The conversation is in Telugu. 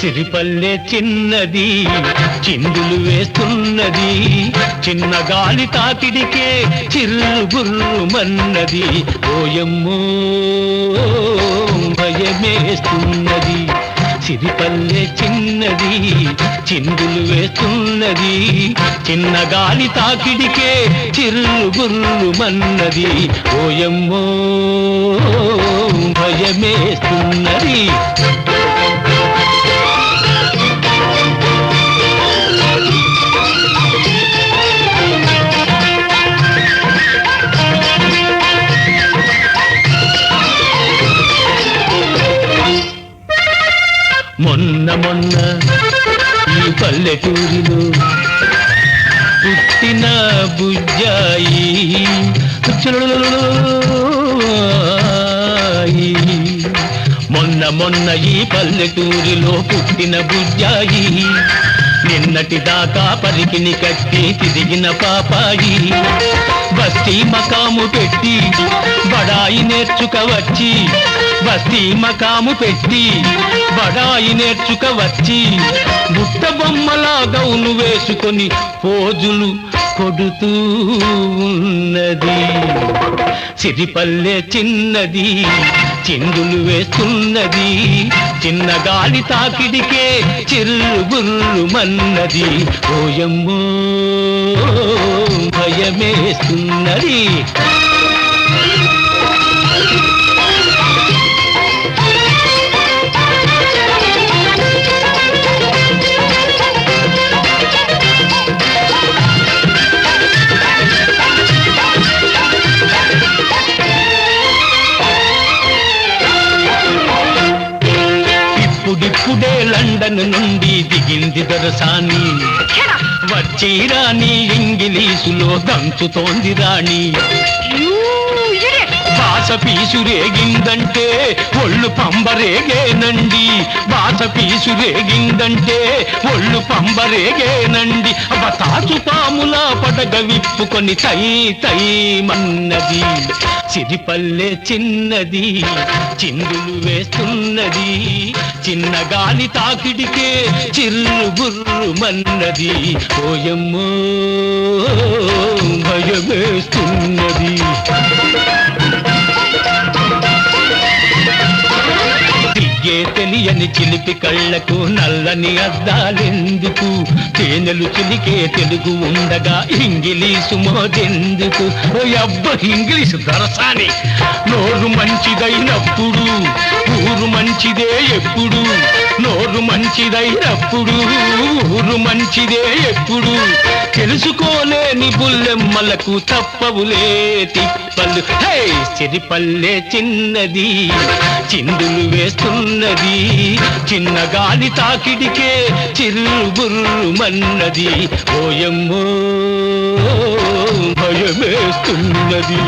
సిరిపల్లె చిన్నది చిందులు వేస్తున్నది చిన్న గాలి తాకిడికే ఫుల్ మన్నది. ఓయమ్మో భయమేస్తున్నది. సిరిపల్లె చిన్నది చిందులు వేస్తున్నది. చిన్న గాలి తాకిడికే చిరులు గుర్రు మన్నది. ఓయమ్మో భయమేస్తున్నది. మొన్న మొన్న ఈ పల్లెటూరిలో పుట్టిన బుజ్జాయి మొన్న మొన్న ఈ పల్లెటూరిలో పుట్టిన బుజ్జాయి నిన్నటి దాకా పలికిని కట్టి తిరిగిన పాపాయి బస్తీ మకాము పెట్టి బడాయి నేర్చుక వచ్చి బస్తీ మకాము పెట్టి బడాయి నేర్చుక వచ్చి బుట్ట బొమ్మలా గౌను వేసుకొని పోజులు కొడుతూ ఉన్నది. సిరిపల్లె చిన్నది చిందులు వేస్తున్నది చిన్న గాలి తాకిడికే చిల్లు మన్నది. ఓయమ్మో భయమేస్తున్నది. ఇప్పుడిప్పుడే లండన్ నుండి దిగింది దొరసాని. వచ్చి రాణి ఇంగిలీసులో దంచుతోంది రాణి. బాస పీసు రేగిందంటే ఒళ్ళు పంబరేగేనండి బాస పీసు రేగిందంటే ఒళ్ళు పంబరేగేనండి అబ్బ పాములా పడగ విప్పుకొని తై తై మన్నది. సిరిపల్లె చిన్నది చిందులు వేస్తున్నది. చిన్న గాలి తాకిడికే చిల్లు బుర్రు మన్నది. ఓయమ్మో భయమేస్తున్నది. తెలియని చిలిపి కళ్ళకు నల్లని అద్దాలెందుకు? తేనెలు చిలికే తెలుగు ఉండగా ఇంగిలీసు మోదెందుకు? ఓ అబ్బ ఇంగ్లీషు దరసాని. నోరు మంచిదైనప్పుడు ఊరు మంచిదే ఎప్పుడు? నోరు మంచిదైనప్పుడు ఊరు మంచిదే ఎప్పుడు. తెలుసుకోలేని బుల్లెమ్మలకు తప్పవులే తిప్పలు. హే సిరిపల్లె చిన్నది చిందులు వేస్తున్నది. చిన్న గాలి తాకిడికే చిరు బుర్రు మన్నది. ఓయమ్మో భయమేస్తున్నది.